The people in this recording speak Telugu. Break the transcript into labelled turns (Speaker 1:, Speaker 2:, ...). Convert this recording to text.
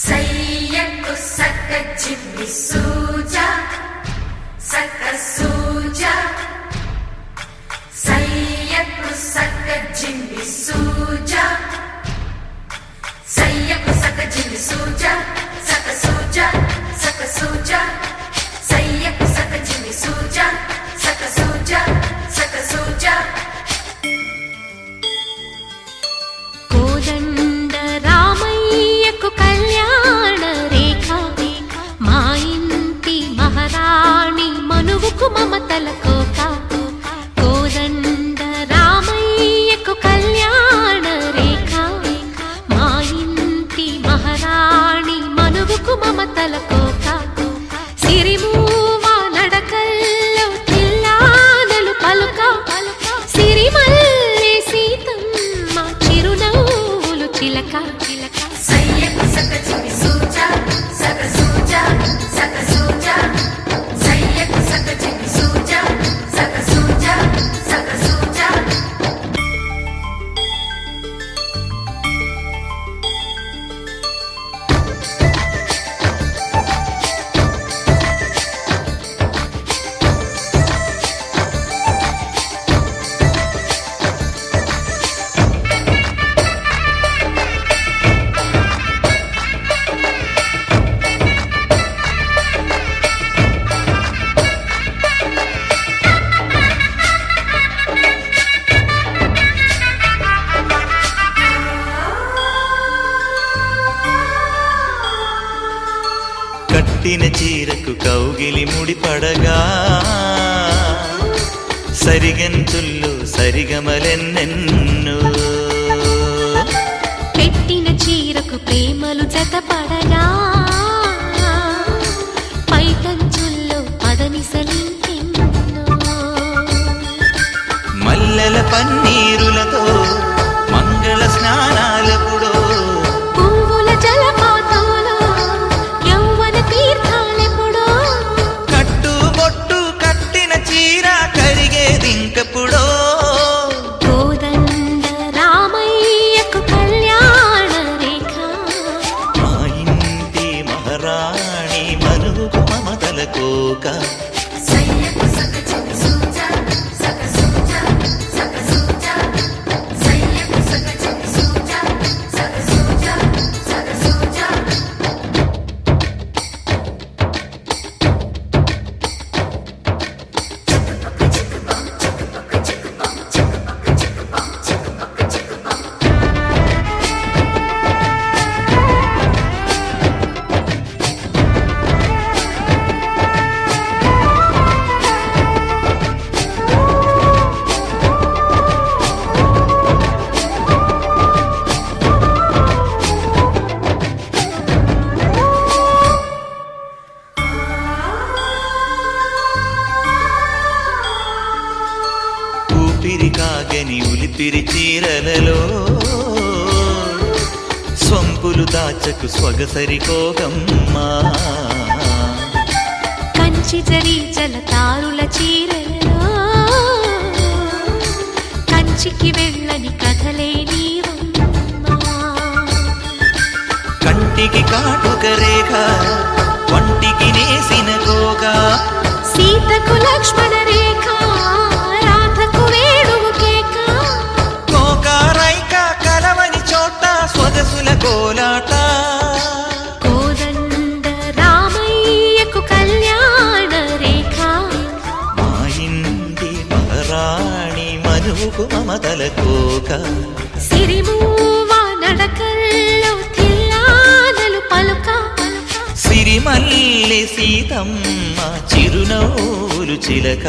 Speaker 1: సయ్యకు సక్క చిన్ని సూ కుమమతలకు
Speaker 2: కట్టిన చీరకు కౌగిలి ముడిపడగా సరిగంతుల్లు సరిగమలెన్నెన్ను.
Speaker 3: పెట్టిన చీరకు ప్రేమలు జతపడగా.
Speaker 1: নৌকা
Speaker 2: ఊపిరి చీరలలో సొంపులు దాచకు స్వగసరికోగమ్మా
Speaker 3: కంచి జరి జలతారుల చీరలో కంచికి వెళ్ళని కథలే నీవమ్మా.
Speaker 2: కంటికి కాటుక రేఖ సిరిమూకు మమతల కోక
Speaker 3: సిరిమూవా నడకల్లో తిల్లానలు పలుక.
Speaker 2: సిరిమల్లె సీతమ్మ చిరునవ్వులు చిలక.